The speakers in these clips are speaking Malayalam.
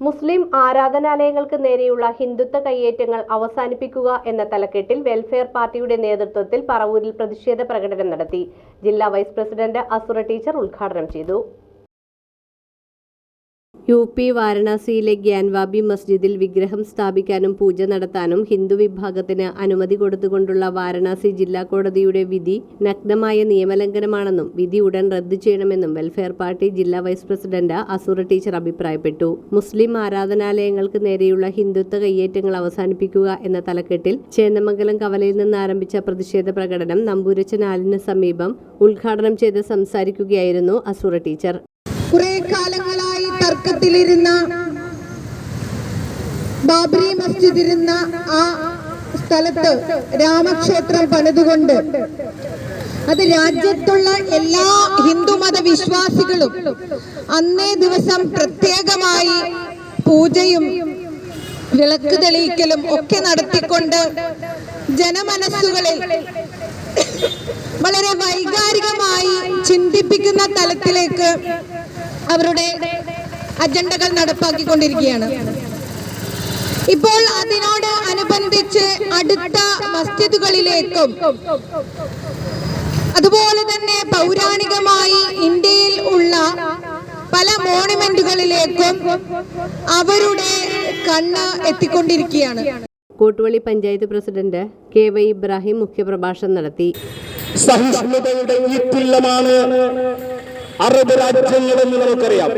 മുസ്ലിം ആരാധനാലയങ്ങൾക്ക് നേരെയുള്ള ഹിന്ദുത്വ കയ്യേറ്റങ്ങൾ അവസാനിപ്പിക്കുക എന്ന തലക്കെട്ടിൽ വെൽഫെയർ പാർട്ടിയുടെ നേതൃത്വത്തിൽ പറവൂരിൽ പ്രതിഷേധ പ്രകടനം നടത്തി. ജില്ലാ വൈസ് പ്രസിഡന്റ് അസുറ ടീച്ചർ ഉദ്ഘാടനം ചെയ്തു. യു പി വാരണാസിയിലെ ഗ്യാൻവാബി മസ്ജിദിൽ വിഗ്രഹം സ്ഥാപിക്കാനും പൂജ നടത്താനും ഹിന്ദു വിഭാഗത്തിന് അനുമതി കൊടുത്തുകൊണ്ടുള്ള വാരണാസി ജില്ലാ കോടതിയുടെ വിധി നഗ്നമായ നിയമലംഘനമാണെന്നും വിധി ഉടൻ റദ്ദു ചെയ്യണമെന്നും വെൽഫെയർ പാർട്ടി ജില്ലാ വൈസ് പ്രസിഡന്റ് അസുറ ടീച്ചർ അഭിപ്രായപ്പെട്ടു. മുസ്ലിം ആരാധനാലയങ്ങൾക്ക് നേരെയുള്ള ഹിന്ദുത്വ കയ്യേറ്റങ്ങൾ അവസാനിപ്പിക്കുക എന്ന തലക്കെട്ടിൽ ചേന്നമംഗലം കവലയിൽ നിന്ന് ആരംഭിച്ച പ്രതിഷേധ പ്രകടനം നമ്പൂരച്ചനാലിന് സമീപം ഉദ്ഘാടനം ചെയ്ത് സംസാരിക്കുകയായിരുന്നു അസുറ ടീച്ചർ. കുറെ കാലങ്ങളായി തർക്കത്തിലിരുന്ന ബാബരി മസ്ജിദ് ഇരുന്ന ആ സ്ഥലത്ത് രാമക്ഷേത്രം പണിതുകൊണ്ട് അത് രാജ്യത്തുള്ള എല്ലാ ഹിന്ദുമത വിശ്വാസികളും അന്നേ ദിവസം പ്രത്യേകമായി പൂജയും വിളക്ക് തെളിയിക്കലും ഒക്കെ നടത്തിക്കൊണ്ട് ജനമനസ്സുകളിൽ വളരെ വൈകാരികമായി ചിന്തിപ്പിക്കുന്ന തലത്തിലേക്ക് അവരുടെ അജണ്ടകൾ നടപ്പാക്കിക്കൊണ്ടിരിക്കുകയാണ്. ഇപ്പോൾ അതിനോട് അനുബന്ധിച്ച് അടുത്ത മസ്ജിദുകളിലേക്കും അതുപോലെ തന്നെ പൗരാണികമായി ഇന്ത്യയിൽ ഉള്ള പല മോണുമെന്റുകളിലേക്കും അവരുടെ കണ്ണ് എത്തിക്കൊണ്ടിരിക്കുകയാണ്. Kottuvally panchayat president K Y Ibrahim മുഖ്യപ്രഭാഷണം നടത്തി. സഹിഷ്ണുതയുടെ ഈ തുല്യമാണ് അറബ് രാജ്യങ്ങളെന്ന് നമുക്കറിയാം.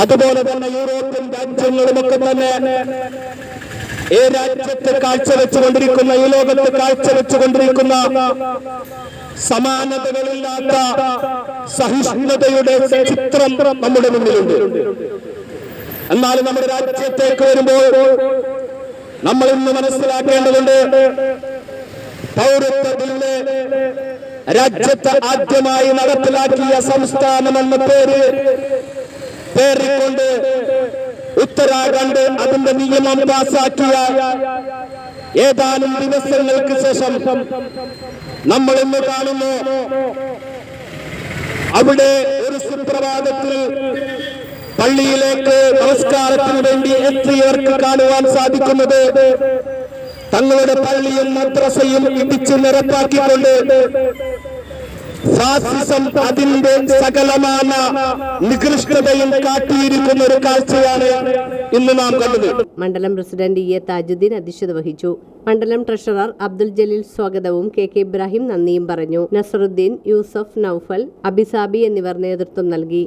അതുപോലെ തന്നെ യൂറോപ്യൻ രാജ്യങ്ങളുമൊക്കെ തന്നെ ഈ രാജ്യത്ത് കാഴ്ചവെച്ചുകൊണ്ടിരിക്കുന്ന ഈ ലോകത്ത് കാഴ്ചവെച്ചുകൊണ്ടിരിക്കുന്ന സമാനതകളില്ലാത്ത സഹിഷ്ണുതയുടെ ചിത്രം നമ്മുടെ മുന്നിലുണ്ട്. എന്നാൽ നമ്മുടെ രാജ്യത്തേക്ക് വരുമ്പോൾ നമ്മൾ ഇന്ന് മനസ്സിലാക്കേണ്ടതുണ്ട് പൗരത്വ ബില്ല് രാജ്യത്ത് ആദ്യമായി നടപ്പിലാക്കിയ സംസ്ഥാനം എന്ന പേര് പേറിക്കൊണ്ട് ഉത്തരാഖണ്ഡ് അതിന്റെ നിയമം പാസാക്കിയ ഏതാനും ദിവസങ്ങൾക്ക് ശേഷം നമ്മൾ ഇന്ന് കാണുന്നു. അവിടെ ഒരു സുപ്രഭാതത്തിൽ പള്ളിയിലേക്ക് നമസ്കാരത്തിന് വേണ്ടി എത്തിയവർക്ക് കാണുവാൻ സാധിക്കുന്നത്? തങ്ങളുടെ പള്ളിയും മദ്രസയും ഇടിച്ചു നിരപ്പാക്കിക്കൊണ്ട് ഫാസിസം അതിന്റെ സകലമാന നികൃഷ്ടതയും കാട്ടിയിരിക്കുന്ന ഒരു കാഴ്ചയാണ് ഇന്ന് നാം കണ്ടത്. മണ്ഡലം പ്രസിഡന്റ് ഇ എ താജുദ്ദീൻ അധ്യക്ഷത വഹിച്ചു. മണ്ഡലം ട്രഷറർ അബ്ദുൽ ജലീൽ സ്വാഗതവും കെ കെ ഇബ്രാഹിം നന്ദിയും പറഞ്ഞു. നസറുദ്ദീൻ യൂസഫ് നൌഫൽ അബിസാബി എന്നിവർ നേതൃത്വം നൽകി.